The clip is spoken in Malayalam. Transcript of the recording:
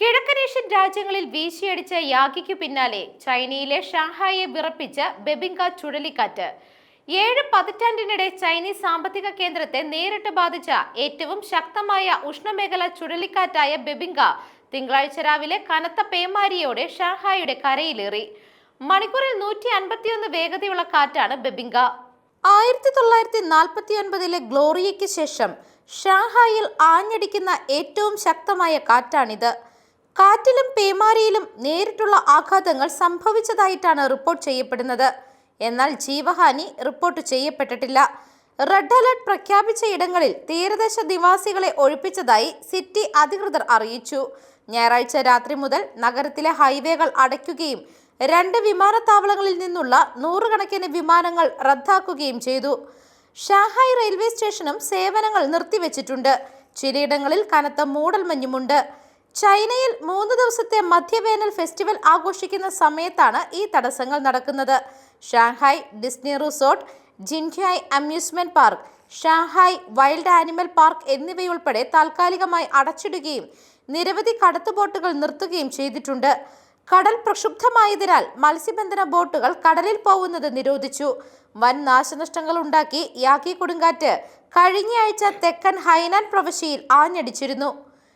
കിഴക്കനേഷ്യൻ രാജ്യങ്ങളിൽ വീശിയടിച്ച യാഗിക്കു പിന്നാലെ ചൈനയിലെ ഷാങ്ഹായെ വിറപ്പിച്ച ബെബിങ്ക ചുഴലിക്കാറ്റ്. ഏഴ് പതിറ്റാണ്ടിനിടെ ചൈനീസ് സാമ്പത്തിക കേന്ദ്രത്തെ നേരിട്ട് ബാധിച്ച ഏറ്റവും ശക്തമായ ഉഷ്ണമേഖല ചുഴലിക്കാറ്റായ ബെബിങ്ക തിങ്കളാഴ്ച രാവിലെ കനത്ത പേമാരിയോടെ ഷാങ്ഹായുടെ കരയിലേറി. മണിക്കൂറിൽ നൂറ്റി അൻപത്തിയൊന്ന് വേഗതയുള്ള കാറ്റാണ് ബെബിങ്ക. ആയിരത്തി തൊള്ളായിരത്തി നാൽപ്പത്തി ഒൻപതിലെ ഗ്ലോറിയയ്ക്ക് ശേഷം ഷാങ്ഹായിൽ ആഞ്ഞടിക്കുന്ന ഏറ്റവും ശക്തമായ കാറ്റാണിത്. കാറ്റിലും പേമാരിയിലും നേരിട്ടുള്ള ആഘാതങ്ങൾ സംഭവിച്ചതായിട്ടാണ് റിപ്പോർട്ട് ചെയ്യപ്പെടുന്നത്. എന്നാൽ ജീവഹാനി റിപ്പോർട്ട് ചെയ്യപ്പെട്ടിട്ടില്ല. റെഡ് അലർട്ട് പ്രഖ്യാപിച്ച ഇടങ്ങളിൽ തീരദേശ നിവാസികളെ ഒഴിപ്പിച്ചതായി സിറ്റി അധികൃതർ അറിയിച്ചു. ഞായറാഴ്ച രാത്രി മുതൽ നഗരത്തിലെ ഹൈവേകൾ അടയ്ക്കുകയും രണ്ട് വിമാനത്താവളങ്ങളിൽ നിന്നുള്ള നൂറുകണക്കിന് വിമാനങ്ങൾ റദ്ദാക്കുകയും ചെയ്തു. ഷാങ്ഹായ് റെയിൽവേ സ്റ്റേഷനും സേവനങ്ങൾ നിർത്തിവെച്ചിട്ടുണ്ട്. ചിലയിടങ്ങളിൽ കനത്ത മൂടൽമഞ്ഞുമുണ്ട്. ചൈനയിൽ മൂന്ന് ദിവസത്തെ മധ്യവേനൽ ഫെസ്റ്റിവൽ ആഘോഷിക്കുന്ന സമയത്താണ് ഈ തടസ്സങ്ങൾ നടക്കുന്നത്. Shanghai Disney resort ജിൻഹ്യായ് amusement park Shanghai wild animal park എന്നിവയുൾപ്പെടെ താൽക്കാലികമായി അടച്ചിടുകയും നിരവധി കടത്തുബോട്ടുകൾ നിർത്തുകയും ചെയ്തിട്ടുണ്ട്. കടൽ പ്രക്ഷുബ്ധമായതിനാൽ മത്സ്യബന്ധന ബോട്ടുകൾ കടലിൽ പോകുന്നത് നിരോധിച്ചു. വൻ നാശനഷ്ടങ്ങൾ ഉണ്ടാക്കി യാക്കി കൊടുങ്കാറ്റ് കഴിഞ്ഞയാഴ്ച തെക്കൻ ഹൈനാൻ പ്രവിശ്യയിൽ ആഞ്ഞടിച്ചിരുന്നു.